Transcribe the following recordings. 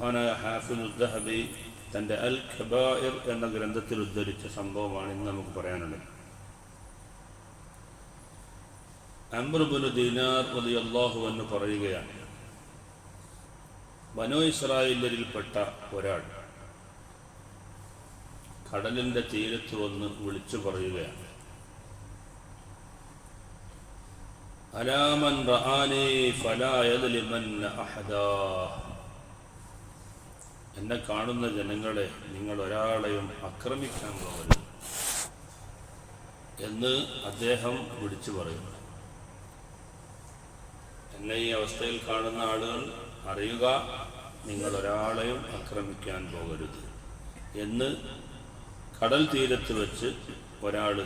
മഹാനായ ഹാഫിദുദ്ദഹബി തന്റെ അൽ ഖബായിർ എന്ന ഗ്രന്ഥത്തിൽ ഉദ്ധരിച്ച സംഭവമാണ് ഇന്ന് നമുക്ക് പറയാനുള്ളത്. അമ്രുബുനു ദീനാർ റളിയല്ലാഹു എന്ന് പറയുകയാണ് ബനോ ഇസ്രായേലരിൽപ്പെട്ട ഒരാൾ കടലിന്റെ തീരത്ത് വന്ന് വിളിച്ചു പറയുകയാണ്. അലാമൻ റഹാനേ ഫലായതിലിമൻ അഹദാ എന്നെ കാണുന്ന ജനങ്ങളെ നിങ്ങൾ ഒരാളെയും ആക്രമിക്കാൻ പോകരുത് എന്ന് അദ്ദേഹം വിളിച്ചു പറയുന്നു. എന്നെ ഈ അവസ്ഥയിൽ കാണുന്ന ആളുകൾ അറിയുക നിങ്ങൾ ഒരാളെയും ആക്രമിക്കാൻ പോകരുത് എന്ന് കടൽ തീരത്ത് വെച്ച് ഒരാൾ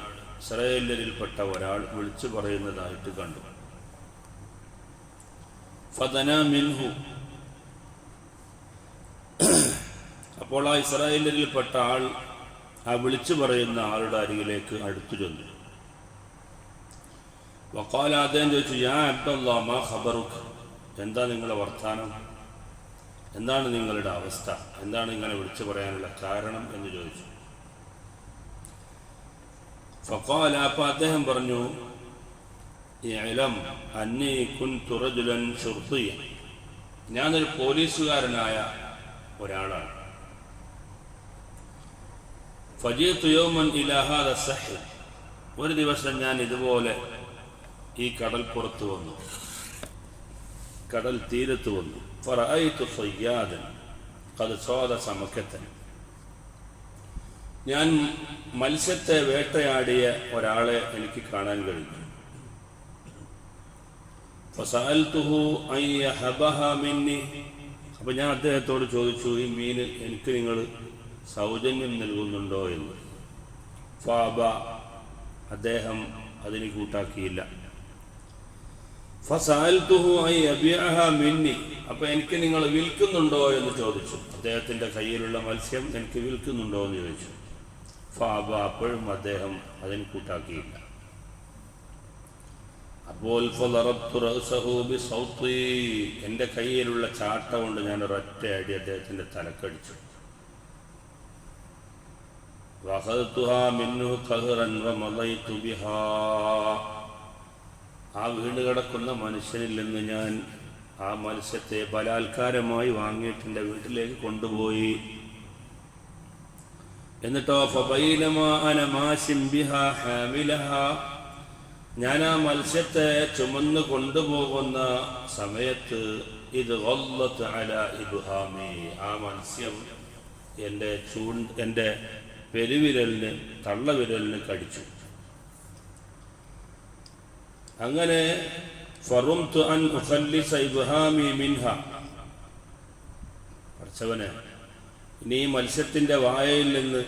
ഇസ്രയേലരിൽപ്പെട്ട ഒരാൾ വിളിച്ചു പറയുന്നതായിട്ട് കണ്ടു. ഫതന മിൻഹു അപ്പോൾ ആ ഇസ്രായേലരിൽപ്പെട്ട ആൾ ആ വിളിച്ചു പറയുന്ന ആളുടെ അരികിലേക്ക് അടുത്തു ചെന്നു. വക്കാൽ അദ്ദേഹം ചോദിച്ചു ഞാൻ അബ്ദുല്ലാമ മാ ഖബറുക്ക് എന്താ നിങ്ങളുടെ വർത്താനം? എന്താണ് നിങ്ങളുടെ അവസ്ഥ? എന്താണ് ഇങ്ങനെ വിളിച്ചു പറയാനുള്ള കാരണം? എന്ന് ചോദിച്ചു. ഫക്കാല അപ്പൊ അദ്ദേഹം പറഞ്ഞു അന്നി ഷുർത്തിയ ഞാനൊരു പോലീസുകാരനായ ഒരാളാണ്. ഫജീത്തു യൗമൻ ഇലാഹാദ സഹ് ഒരു ദിവസം ഞാൻ ഇതുപോലെ ഈ കടൽപ്പുറത്ത് വന്നു. കടൽ തീരത്ത് വന്നു. ഫറഅയ്തു സയ്യാദൻ. ഖദ് സാദ സമക്കത്തൻ. ഞാൻ മത്സ്യത്തെ വേട്ടയാടിയ ഒരാളെ എനിക്ക് കാണാൻ കഴിഞ്ഞു. അപ്പൊ ഞാൻ അദ്ദേഹത്തോട് ചോദിച്ചു ഈ മീൻ എനിക്ക് നിങ്ങൾ സൗജന്യം നൽകുന്നുണ്ടോ എന്ന്. ഫാബ അദ്ദേഹം അതിന് കൂട്ടാക്കിയില്ല. മിന്നി. അപ്പൊ എനിക്ക് നിങ്ങൾ വിൽക്കുന്നുണ്ടോ എന്ന് ചോദിച്ചു. അദ്ദേഹത്തിന്റെ കയ്യിലുള്ള മത്സ്യം എനിക്ക് വിൽക്കുന്നുണ്ടോ എന്ന് ചോദിച്ചു. ഫാബ അപ്പോഴും അദ്ദേഹം അതിന് കൂട്ടാക്കിയില്ല. അപ്പോൾ എന്റെ കയ്യിലുള്ള ചാട്ട കൊണ്ട് ഞാൻ ഒരൊറ്റ അടി അദ്ദേഹത്തിന്റെ തലക്കടിച്ചു. വഹദ്തുഹാ മിൻഹു ഖഹ്റൻ വമളൈതു ബിഹാ. ആ വീണ് കിടക്കുന്ന മനുഷ്യനിൽ നിന്ന് ഞാൻ ആ മത്സ്യത്തെ ബലാത്കാരമായി വാങ്ങിയിട്ട് എന്റെ വീട്ടിലേക്ക് കൊണ്ടുപോയി. എന്നിട്ടോ ഞാൻ ആ മത്സ്യത്തെ ചുമന്ന് കൊണ്ടുപോകുന്ന സമയത്ത് ഇത് അല ഇബ്ഹാമി. ആ മത്സ്യം എന്റെ ചൂണ്ട് എന്റെ പെരുവിരലിന് തള്ളവിരലിന് കടിച്ചു. അങ്ങനെ ഫറുംതു മിൻഹ. ഇനി ഈ മത്സ്യത്തിന്റെ വായയിൽ നിന്ന്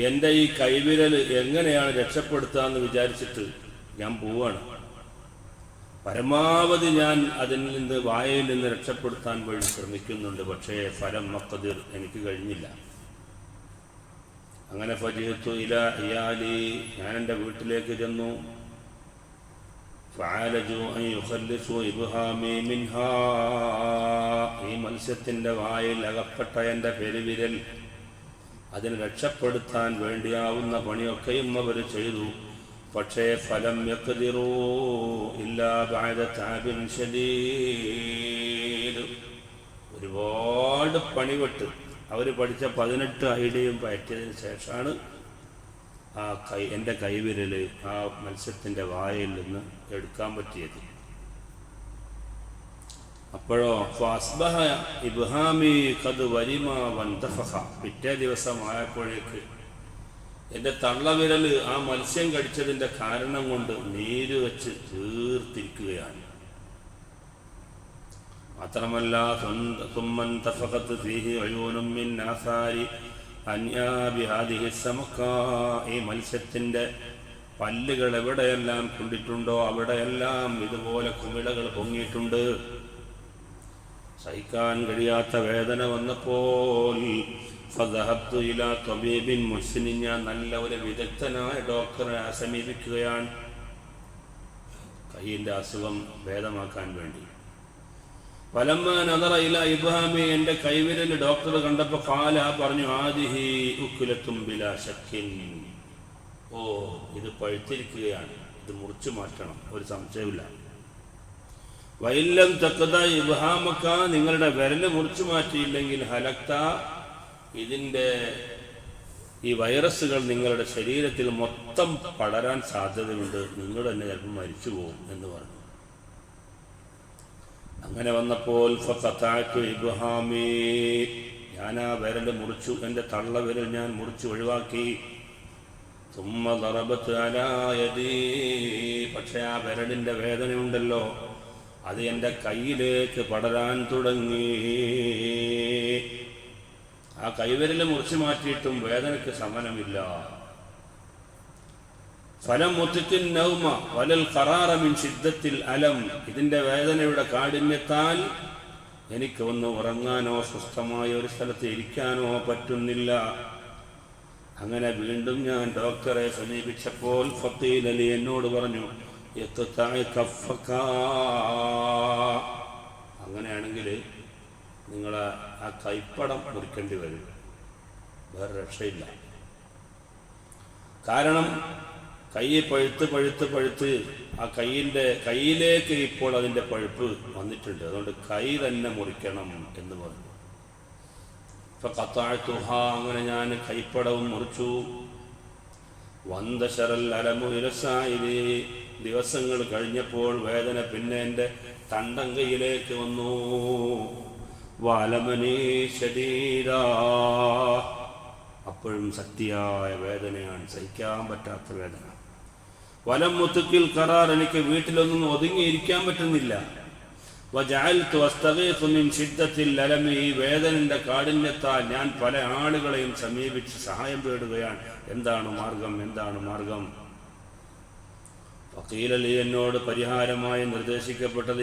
എന്റെ ഈ കൈവിരൽ എങ്ങനെയാണ് രക്ഷപ്പെടുത്തുക എന്ന് വിചാരിച്ചിട്ട് ഞാൻ പോവാണ്. പരമാവധി ഞാൻ അതിൽ നിന്ന് വായയിൽ നിന്ന് രക്ഷപ്പെടുത്താൻ വേണ്ടി ശ്രമിക്കുന്നുണ്ട്. പക്ഷേ ഫലം മക്കതിർ എനിക്ക് കഴിഞ്ഞില്ല. അങ്ങനെ ഫജിഹത്തു ഇല ഇയാലി ഞാൻ എന്റെ വീട്ടിലേക്ക് ചെന്നു. ഈ മത്സ്യത്തിന്റെ വായിൽ അകപ്പെട്ട എന്റെ പെരുവിരൽ അതിനെ രക്ഷപ്പെടുത്താൻ വേണ്ടിയാവുന്ന പണിയൊക്കെയും അവർ ചെയ്തു. പക്ഷേ ഫലം യക്തിറൂ ഇല്ലാ ബഅദ തഅബിൻ ശദീദ്. ഒരുപാട് പണിപെട്ട് അവർ പഠിച്ച പതിനെട്ട് ഐഡിയയും പയറ്റിയതിന് ശേഷമാണ് ആ കൈ എന്റെ കൈവിരൽ ആ മത്സ്യത്തിന്റെ വായയിൽ നിന്ന് എടുക്കാൻ പറ്റിയത്. അപ്പോഴോ ഫസ്ബഹ ഇബ്ഹാമി കത് വരിമ വന്തഫഹ പിറ്റേ ദിവസം ആയപ്പോഴേക്ക് എന്റെ തള്ളവിരൽ ആ മത്സ്യം കടിച്ചതിന്റെ കാരണം കൊണ്ട് നീര് വെച്ച് തീർത്തിരിക്കുകയാണ്. മാത്രമല്ല സുമ്മൻ തഫഖത്ത് ഫീഹി അയൂനും മിൻ ആസാരി അന്യാബി ഹാദിഹി സമക്ക ഈ മത്സ്യത്തിന്റെ പല്ലുകൾ എവിടെയെല്ലാം കൊണ്ടിട്ടുണ്ടോ അവിടെയെല്ലാം ഇതുപോലെ കുമിളകൾ പൊങ്ങിയിട്ടുണ്ട്. സഹിക്കാൻ കഴിയാത്ത വേദന വന്നപ്പോൾ ഫദഹബ്തു ഇലാ തൊബീബിൻ മുഹ്സിനിൻ ഞാൻ നല്ല ഒരു വിദഗ്ധനായ ഡോക്ടറെ സമീപിക്കുകയാണ് കയ്യിന്റെ അസുഖം ഭേദമാക്കാൻ വേണ്ടി. പലമ്മ നദറ ഇല ഇബ്ഹാമി എന്റെ കൈവിരൽ ഡോക്ടർ കണ്ടപ്പോൾ കാല പറഞ്ഞു ആദിഹി ഉക്കുലത്തും ബില ശക്കിൻ. ഓ ഇത് പഴുത്തിരിക്കുകയാണ്. ഇത് മുറിച്ചു മാറ്റണം. ഒരു സംശയമില്ല വൈല്ലം തക്കത ഇബ്ഹാമക്ക നിങ്ങളുടെ വിരൽ മുറിച്ചു മാറ്റിയില്ലെങ്കിൽ ഹലക്ത ഇതിന്റെ ഈ വൈറസുകൾ നിങ്ങളുടെ ശരീരത്തിൽ മൊത്തം പടരാൻ സാധ്യതയുണ്ട്. നിങ്ങൾ തന്നെ ചിലപ്പോൾ മരിച്ചു പോകും എന്ന് പറഞ്ഞു. അങ്ങനെ വന്നപ്പോൾ ഞാൻ ആ വിരൽ മുറിച്ചു എന്റെ തള്ള വിരൽ ഞാൻ മുറിച്ചു ഒഴിവാക്കി. തുമ്മ തറബത്ത് അലാ പക്ഷെ പക്ഷേ ആ വിരലിന്റെ വേദനയുണ്ടല്ലോ. അത് എന്റെ കയ്യിലേക്ക് പടരാൻ തുടങ്ങി. ആ കൈവിരൽ മുറിച്ചു മാറ്റിയിട്ടും വേദനയ്ക്ക് സമനമില്ല ഫലം മൊത്തത്തിൽ നൗമ വലൽ കറാറമിൻ ശിദ്ധത്തിൽ അലം. ഇതിന്റെ വേദനയുടെ കാഠിന്യത്താൽ എനിക്ക് ഒന്ന് ഉറങ്ങാനോ സ്വസ്ഥമായ ഒരു സ്ഥലത്ത് ഇരിക്കാനോ പറ്റുന്നില്ല. അങ്ങനെ വീണ്ടും ഞാൻ ഡോക്ടറെ സമീപിച്ചപ്പോൾ ഫത്തീൽ അലി എന്നോട് പറഞ്ഞു. അങ്ങനെയാണെങ്കിൽ നിങ്ങൾ ആ കൈപ്പടം മുറിക്കേണ്ടി വരും. വേറെ രക്ഷയില്ല. കാരണം കൈ പഴുത്ത് പഴുത്ത് പഴുത്ത് ആ കൈയിന്റെ കൈയിലേക്ക് ഇപ്പോൾ അതിന്റെ പഴുപ്പ് വന്നിട്ടുണ്ട്. അതുകൊണ്ട് കൈ തന്നെ മുറിക്കണം എന്ന് പറഞ്ഞു. ഇപ്പൊ കത്താഴ്ത്തുഹ അങ്ങനെ ഞാൻ കൈപ്പടവും മുറിച്ചു. വന്തശരൽ അലമു ദിവസങ്ങൾ കഴിഞ്ഞപ്പോൾ വേദന പിന്നെ എന്റെ തണ്ടം കൈയിലേക്ക് വന്നു. വാലമനീ ശരീര. അപ്പോഴും ശക്തിയായ വേദനയാണ് സഹിക്കാൻ പറ്റാത്ത വേദന. വലം മുത്തുക്കിൽ കറാർ എനിക്ക് വീട്ടിലൊന്നും ഒതുങ്ങിയിരിക്കാൻ പറ്റുന്നില്ല. ഈ വേദനന്റെ കാഠിന്യത്താൽ ഞാൻ പല ആളുകളെയും സമീപിച്ച് സഹായം തേടുകയാണ്. എന്താണ് മാർഗം? എന്താണ് മാർഗം? ഫക്കീലലി എന്നോട് പരിഹാരമായി നിർദ്ദേശിക്കപ്പെട്ടത്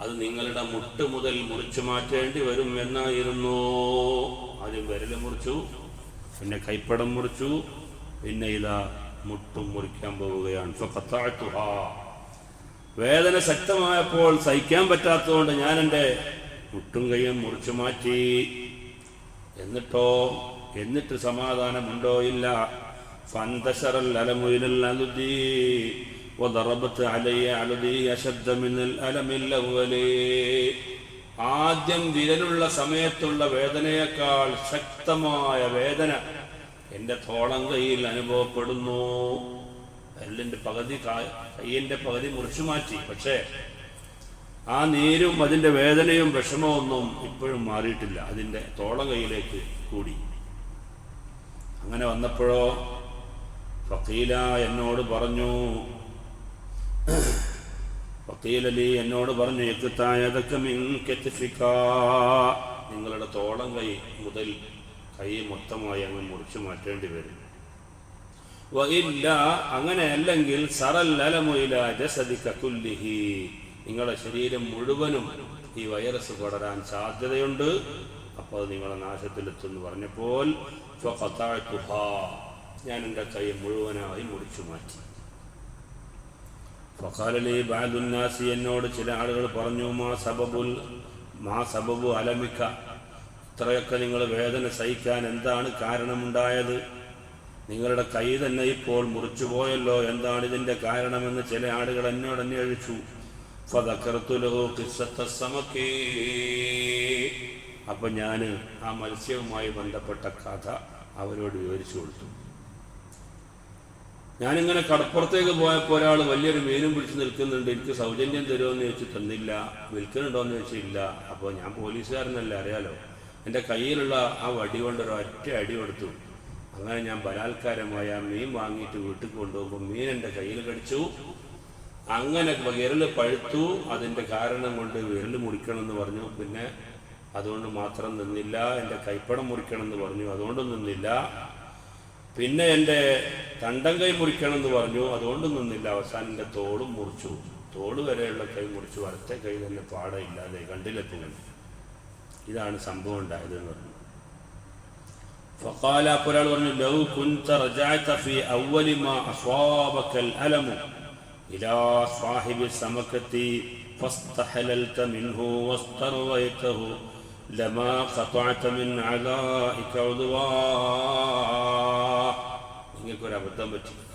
അത് നിങ്ങളുടെ മുട്ട് മുതൽ മുറിച്ചു മാറ്റേണ്ടി വരും എന്നായിരുന്നു. ആദ്യം വിരൽ മുറിച്ചു. പിന്നെ കൈപ്പടം മുറിച്ചു പിന്നെ ഇതാ മുട്ടും മുറിക്കാൻ പോവുകയാണ് ഫഖത്തഅതുഹാ. വേദന ശക്തമായപ്പോൾ സഹിക്കാൻ പറ്റാത്തതുകൊണ്ട് ഞാൻ എൻ്റെ മുട്ടും കൈയും മുറിച്ചു മാറ്റി എന്നിട്ടോ എന്നിട്ട് സമാധാനമുണ്ടോ ഇല്ല ഫന്തശറൽ അലമുയിലൽ അലുദി وضربت علي علدي أشد من الألم الأول ആദ്യം വിരലുള്ള സമയത്തുള്ള വേദനയേക്കാൾ ശക്തമായ വേദന എന്റെ തോളം കൈയിൽ അനുഭവപ്പെടുന്നു. എല്ലിന്റെ പകുതി കയ്യന്റെ പകുതി മുറിച്ചു മാറ്റി. പക്ഷേ ആ നീരും അതിന്റെ വേദനയും വിഷമമൊന്നും ഇപ്പോഴും മാറിയിട്ടില്ല. അതിന്റെ തോളം കൈയിലേക്ക് കൂടി. അങ്ങനെ വന്നപ്പോഴോ ഫക്കീല എന്നോട് പറഞ്ഞു ഫക്കീലലി എന്നോട് പറഞ്ഞു നിങ്ങളുടെ തോളം കൈ മുതൽ കൈ മൊത്തമായി അങ്ങ് മുറിച്ചു മാറ്റേണ്ടി വരും. ഇല്ല അങ്ങനെ അല്ലെങ്കിൽ സറൽ നിങ്ങളുടെ ശരീരം മുഴുവനും ഈ വൈറസ് പടരാൻ സാധ്യതയുണ്ട്. അപ്പോൾ അത് നിങ്ങളെ നാശത്തിലെത്തുമെന്ന് പറഞ്ഞപ്പോൾ. ഞാൻ എന്റെ കൈ മുഴുവനായി മുറിച്ചു മാറ്റി. ഫഖാലലി ബാലുന്നാസി എന്നോട് ചില ആളുകൾ പറഞ്ഞു മാ സബബുൽ മാ സബബു അലമിക്ക. ഇത്രയൊക്കെ നിങ്ങൾ വേദന സഹിക്കാൻ എന്താണ് കാരണമുണ്ടായത്? നിങ്ങളുടെ കൈ തന്നെ ഇപ്പോൾ മുറിച്ചു പോയല്ലോ എന്താണ് ഇതിന്റെ കാരണമെന്ന് ചില ആളുകൾ എന്നോട് അന്വേഷിച്ചു. അപ്പൊ ഞാൻ ആ മത്സ്യവുമായി ബന്ധപ്പെട്ട കഥ അവരോട് വിവരിച്ചു കൊടുത്തു. ഞാനിങ്ങനെ കടപ്പുറത്തേക്ക് പോയപ്പോൾ ഒരാൾ വലിയൊരു മീനും പിടിച്ച് നിൽക്കുന്നുണ്ട് എനിക്ക് സൗജന്യം തരുമെന്ന് ചോദിച്ചു തന്നില്ല വിൽക്കുന്നുണ്ടോയെന്ന് ചോദിച്ചില്ല അപ്പോൾ ഞാൻ പോലീസുകാരനല്ല അറിയാലോ. എന്റെ കയ്യിലുള്ള ആ വടി കൊണ്ട് ഒരു ഒറ്റ അടി കൊടുത്തു. അങ്ങനെ ഞാൻ ബലാത്കാരമായ മീൻ വാങ്ങിയിട്ട് വീട്ടിൽ കൊണ്ടുപോകുമ്പോൾ മീൻ എന്റെ കയ്യിൽ കടിച്ചു. അങ്ങനെ വിരൽ പഴുത്തു. അതിന്റെ കാരണം കൊണ്ട് വിരൽ മുറിക്കണമെന്ന് പറഞ്ഞു. പിന്നെ അതുകൊണ്ട് മാത്രം നിന്നില്ല. എന്റെ കൈപ്പടം മുറിക്കണമെന്ന് പറഞ്ഞു. അതുകൊണ്ടും നിന്നില്ല. പിന്നെ എന്റെ തണ്ടം കൈ മുറിക്കണം എന്ന് പറഞ്ഞു. അതുകൊണ്ട് നിന്നില്ല. അവസാനന്റെ തോളും മുറിച്ചു. തോട് വരെയുള്ള കൈ മുറിച്ചു. വലത്തെ കൈ തന്നെ പാടെ ഇല്ലാതെ കണ്ടിലെത്തുകയാണ് ഇതാണ് സംഭവം ഉണ്ടായത് എന്ന് പറഞ്ഞു ഫക്കാല ഒരാൾ പറഞ്ഞു ലൗ കുന്ത റജഅത ഫി അവലി മാ അസ്വാബക അലം ഇലാ സാഹിബി സമകതി ഫസ്തഹലൽത മിൻഹു വസ്തർവൈതഹു ലമാ ഖതഅത മിൻ അലാഇക ഉദ്വാ. നിങ്ങൾക്കൊരു അബദ്ധം പറ്റി.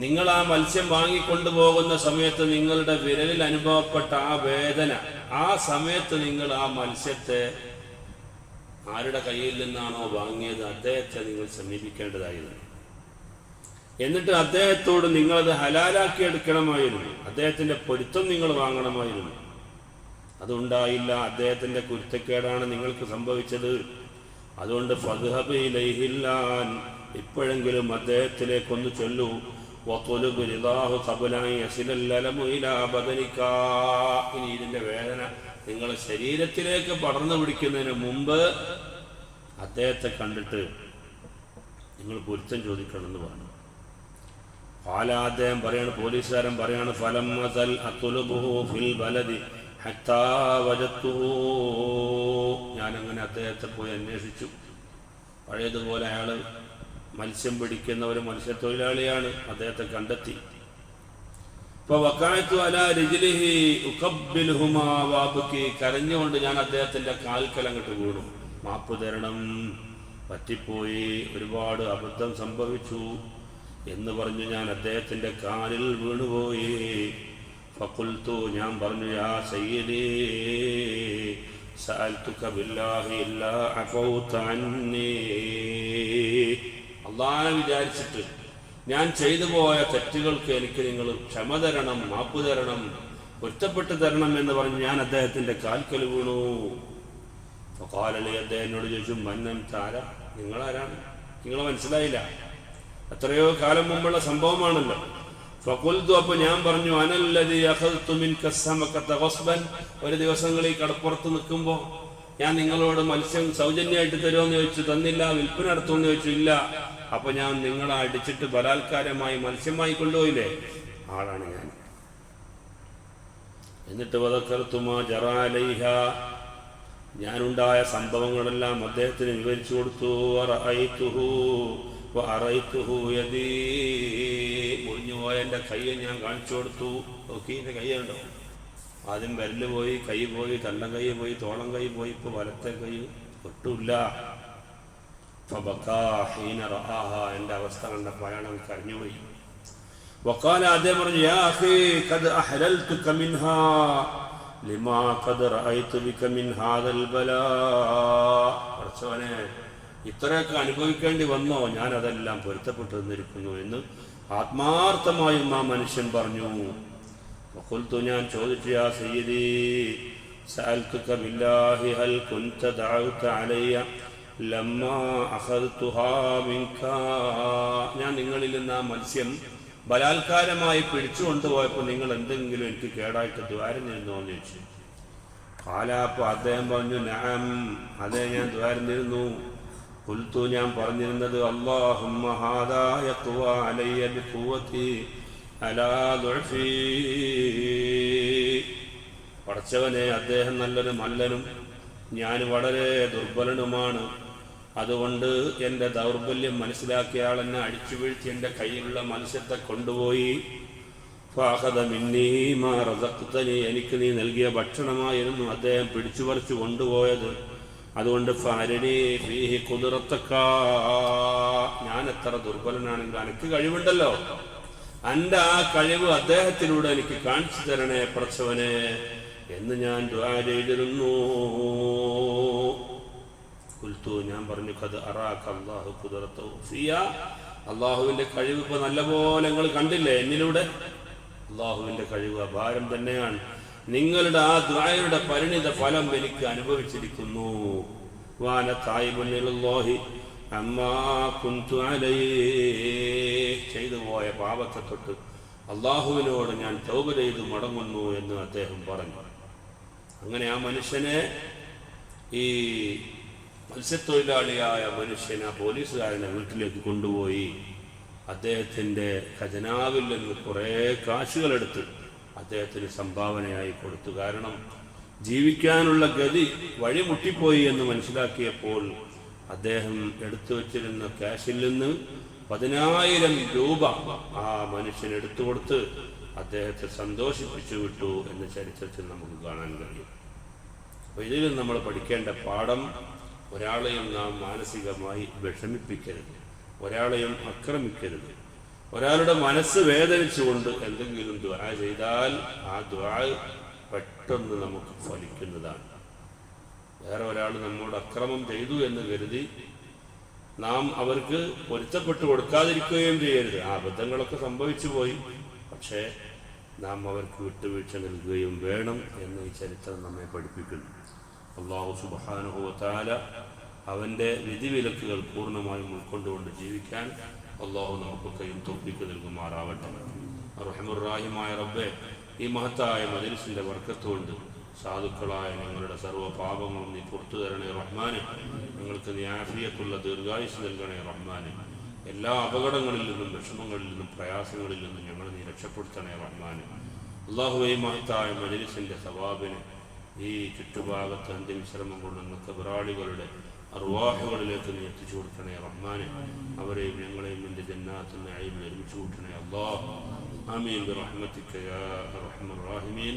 നിങ്ങൾ ആ മത്സ്യം വാങ്ങിക്കൊണ്ടുപോകുന്ന സമയത്ത് നിങ്ങളുടെ വിരലിൽ അനുഭവപ്പെട്ട ആ വേദന ആ സമയത്ത് നിങ്ങൾ ആ മത്സ്യത്തെ ആരുടെ കയ്യിൽ നിന്നാണോ വാങ്ങിയത് അദ്ദേഹത്തെ നിങ്ങൾ സമീപിക്കേണ്ടതായിരുന്നു. എന്നിട്ട് അദ്ദേഹത്തോട് നിങ്ങളത് ഹലാലാക്കി എടുക്കണമായിരുന്നു. അദ്ദേഹത്തിന്റെ പൊരുത്തം നിങ്ങൾ വാങ്ങണമായിരുന്നു. അതുണ്ടായില്ല. അദ്ദേഹത്തിന്റെ കുരുത്തക്കേടാണ് നിങ്ങൾക്ക് സംഭവിച്ചത്. അതുകൊണ്ട് ഫദ്ഹബ് ഇലൈഹില്ലാൻ ഇപ്പോഴെങ്കിലും അദ്ദേഹത്തിലേക്കൊന്ന് ചൊല്ലു. ഇനി ഇതിന്റെ വേദന നിങ്ങൾ ശരീരത്തിലേക്ക് പടർന്നു പിടിക്കുന്നതിന് മുമ്പ് അദ്ദേഹത്തെ കണ്ടിട്ട് നിങ്ങൾ പൊരുത്തം ചോദിക്കണം എന്ന് പറഞ്ഞു. പാല അദ്ദേഹം പറയാണ് പോലീസുകാരൻ പറയാണ് ഫലം മതൽ ഫിൽ ബലതി ഞാനങ്ങനെ അദ്ദേഹത്തെ പോയി അന്വേഷിച്ചു. പഴയതുപോലെ അയാൾ മത്സ്യം പിടിക്കുന്ന ഒരു മത്സ്യത്തൊഴിലാളിയാണ് അദ്ദേഹത്തെ കണ്ടെത്തി. കരഞ്ഞുകൊണ്ട് ഞാൻ അദ്ദേഹത്തിന്റെ കാൽക്കൽ അങ്ങോട്ട് വീണു. മാപ്പ് തരണം. പറ്റിപ്പോയി. ഒരുപാട് അബദ്ധം സംഭവിച്ചു എന്ന് പറഞ്ഞു ഞാൻ അദ്ദേഹത്തിന്റെ കാലിൽ വീണുപോയി. ഫക്കുൽത്തു ഞാൻ പറഞ്ഞു യാ സയ്യദേ സഅൽതുക ബില്ലാഹി അള്ളാഹനെ വിചാരിച്ചിട്ട് ഞാൻ ചെയ്തു പോയ തെറ്റുകൾക്ക് എനിക്ക് നിങ്ങൾ ക്ഷമ തരണം മാപ്പ് തരണം പൊരുത്തപ്പെട്ട് തരണം എന്ന് പറഞ്ഞ് ഞാൻ അദ്ദേഹത്തിന്റെ കാൽക്കൽ വീണു. അദ്ദേഹത്തിനോട് അദ്ദേഹം എന്നോട് ചോദിച്ചു മന്നൻ താര? നിങ്ങളാരാണ്? നിങ്ങൾ മനസ്സിലായില്ല. എത്രയോ കാലം മുമ്പുള്ള സംഭവമാണല്ലോ. ഫകുൽതു അപ്പൊ ഞാൻ പറഞ്ഞു അനല്ലതി ഒരു ദിവസങ്ങളിൽ കടപ്പുറത്ത് നിൽക്കുമ്പോൾ ഞാൻ നിങ്ങളോട് മത്സ്യം സൗജന്യമായിട്ട് തരുമെന്ന് ചോദിച്ചു തന്നില്ല വിൽപ്പന നടത്തുമെന്ന് ചോദിച്ചു ഇല്ല. അപ്പൊ ഞാൻ നിങ്ങളെ അടിച്ചിട്ട് ബലാത്കാരമായി മത്സ്യമായി കൊണ്ടുപോയില്ലേ? ആളാണ് ഞാൻ. എന്നിട്ട് വതക്കർത്തുമാ ജറാലൈഹ. ഞാനുണ്ടായ സംഭവങ്ങളെല്ലാം അദ്ദേഹത്തിന് വിവരിച്ചു കൊടുത്തു. മുറിഞ്ഞുപോയ എന്റെ കയ്യെ ഞാൻ കാണിച്ചു കൊടുത്തു. നോക്കി എന്റെ കൈയുണ്ടോ ആദ്യം വിരല് പോയി കൈ പോയി തണ്ടം കൈ പോയി തോളം കൈ പോയി ഇപ്പോൾ വലത്തെ കൈ ഒട്ടുമില്ല ഫബക്കാ ഹീന റആഹ എൻ്റെ അവസ്ഥ കണ്ടപ്പോൾ അയാൾ കരഞ്ഞുപോയി وقال آدم പറഞ്ഞു يا أخي قد أحللتك منها لما قد رأيت بك من هذا البلاء പറച്ചവനെ ഇത്രയൊക്കെ അനുഭവിക്കേണ്ടി വന്നോ ഞാൻ അതെല്ലാം പൊരുത്തപ്പെട്ടു തന്നിരിക്കുന്നു എന്ന് ആത്മാർത്ഥമായും ആ മനുഷ്യൻ പറഞ്ഞു ഫഖുൽത്തു ഞാൻ ചോദിച്ചു യാ സയ്യിദി സഅൽതുക ബില്ലാഹി ഹൽ കുൻത ദഅഉത അലയ്യ ലമ്മ അഖദ്തുഹാ മിൻക ഞാൻ നിങ്ങളിൽ നിന്ന് ആ മത്സ്യം ബലാത്കാരമായി പിടിച്ചുകൊണ്ടുപോയപ്പോൾ നിങ്ങൾ എന്തെങ്കിലും എനിക്ക് കേടായിട്ട് ദ്വാരം നിരുന്നോ എന്ന് ചോദിച്ചു. കാലാപ്പോൾ അദ്ദേഹം പറഞ്ഞു നാം അതേ ഞാൻ ദ്വാരന്നിരുന്നു. കുൽത്തു ഞാൻ പറഞ്ഞിരുന്നത് അള്ളാഹുമ്മ ഹാദായ അലയ്യ ബിഖുവത്തി അലാ ദുഅഫി പടച്ചവനെ അദ്ദേഹം നല്ലൊരു മല്ലനും ഞാൻ വളരെ ദുർബലനുമാണ്. അതുകൊണ്ട് എന്റെ ദൗർബല്യം മനസ്സിലാക്കിയ ആൾ എന്നെ അടിച്ചു വീഴ്ത്തി എന്റെ കയ്യിലുള്ള മത്സ്യത്തെ കൊണ്ടുപോയി. ഫാഹദമിന്നീമാറതക്കുത്തനി എനിക്ക് നീ നൽകിയ ഭക്ഷണമായിരുന്നു അദ്ദേഹം പിടിച്ചു പറിച്ചു കൊണ്ടുപോയത്. അതുകൊണ്ട് ഫാരണി ഫീഹി കുതിരത്തക്ക. ഞാൻ എത്ര ദുർബലനാണെങ്കിൽ എനിക്ക് കഴിവുണ്ടല്ലോ. എന്റെ ആ കഴിവ് അദ്ദേഹത്തിലൂടെ എനിക്ക് കാണിച്ചു തരണേ പ്രസവനെ എന്ന് ഞാൻ ദ്വാ ചെയ്തിരുന്നു. കുൽത്തു ഞാൻ പറഞ്ഞു കത് അറാഖ് കുതിർത്തോ സിയ അള്ളാഹുവിന്റെ കഴിവ് ഇപ്പൊ നല്ലപോലെ നിങ്ങൾ കണ്ടില്ലേ എന്നിലൂടെ? അള്ളാഹുവിന്റെ കഴിവ് അപാരം തന്നെയാണ്. നിങ്ങളുടെ ആ ദ്വായയുടെ പരിണിത ഫലം എനിക്ക് അനുഭവിച്ചിരിക്കുന്നു. വാന തായ്മുന്നിലുള്ളോഹി ചെയ്തു പോയ പാപത്തെ തൊട്ട് അള്ളാഹുവിനോട് ഞാൻ തൗബ ചെയ്തു മടങ്ങുന്നു എന്ന് അദ്ദേഹം പറഞ്ഞു. അങ്ങനെ ആ മനുഷ്യനെ ഈ മത്സ്യത്തൊഴിലാളിയായ മനുഷ്യൻ ആ പോലീസുകാരനെ വീട്ടിലേക്ക് കൊണ്ടുപോയി അദ്ദേഹത്തിന്റെ ഖജനാവിൽ നിന്ന് കുറേ കാശുകളെടുത്ത് അദ്ദേഹത്തിന് സംഭാവനയായി കൊടുത്തു. കാരണം ജീവിക്കാനുള്ള ഗതി വഴിമുട്ടിപ്പോയി എന്ന് മനസ്സിലാക്കിയപ്പോൾ അദ്ദേഹം എടുത്തു വച്ചിരുന്ന ക്യാഷിൽ നിന്ന് പതിനായിരം രൂപ ആ മനുഷ്യൻ എടുത്തു കൊടുത്ത് അദ്ദേഹത്തെ സന്തോഷിപ്പിച്ചു വിട്ടു എന്ന ചരിത്രത്തിൽ നമുക്ക് കാണാൻ കഴിയും. അപ്പോൾ ഇതിൽ നമ്മൾ പഠിക്കേണ്ട പാഠം ഒരാളെയും നാം മാനസികമായി വിഷമിപ്പിക്കരുത്. ഒരാളെയും ആക്രമിക്കരുത് ഒരാളുടെ മനസ്സ് വേദനിച്ചുകൊണ്ട് എന്തെങ്കിലും ദ്വാ ചെയ്താൽ ആ ദ്വാ പെട്ടെന്ന് നമുക്ക് ഫലിക്കുന്നതാണ്. വേറെ ഒരാൾ നമ്മോട് അക്രമം ചെയ്തു എന്ന് കരുതി നാം അവർക്ക് പൊരുത്തപ്പെട്ടു കൊടുക്കാതിരിക്കുകയും ചെയ്യരുത്. ആ അബദ്ധങ്ങളൊക്കെ സംഭവിച്ചു പോയി. പക്ഷേ നാം അവർക്ക് വിട്ടുവീഴ്ച നൽകുകയും വേണം എന്ന് ഈ ചരിത്രം നമ്മെ പഠിപ്പിക്കുന്നു. അള്ളാഹു സുബാനുഭവത്താല അവന്റെ വിധിവിലക്കുകൾ പൂർണമായും ഉൾക്കൊണ്ടുകൊണ്ട് ജീവിക്കാൻ അള്ളാഹു നമുക്കൊക്കെയും തൊപ്പിക്ക് നൽകുമാറാവട്ടെ. റഹമുറാഹിമായ റബ്ബെ ഈ മഹത്തായ മജലിസിന്റെ വർക്കത്തുകൊണ്ട് സാധുക്കളായ ഞങ്ങളുടെ സർവ പാപങ്ങളും നീ പുറത്തു തരണേ റഹ്മാനെ. ഞങ്ങൾക്ക് നീ ആഫിയത്തുള്ള ദീർഘായുസ് നൽകണേ റഹ്മാനെ. എല്ലാ അപകടങ്ങളിൽ നിന്നും വിഷമങ്ങളിൽ നിന്നും പ്രയാസങ്ങളിൽ നിന്നും ഞങ്ങളെ നീ രക്ഷപ്പെടുത്തണേ റഹ്മാനെ. അള്ളാഹുവൈ മഹത്തായ മജലിസിന്റെ സവാബിനെ ഈ ചുറ്റുഭാഗത്ത് അന്ത്യവിശ്രമം കൊണ്ട് നിന്നൊക്കെ വിറാളികളുടെ അറുവാഹുകളിലേക്ക് നീ എത്തിച്ചു കൊടുക്കണേ റഹ്മാനെ. അവരെയും ഞങ്ങളെയും എന്റെ ജന്നാത്തിൽ അയവിൽ ഒരുമിച്ച് കൂട്ടണേ അള്ളാഹ് ആമീൻ. റഹ്മത്തിക്കയാ റഹ്മൻ റാഹിമീൻ.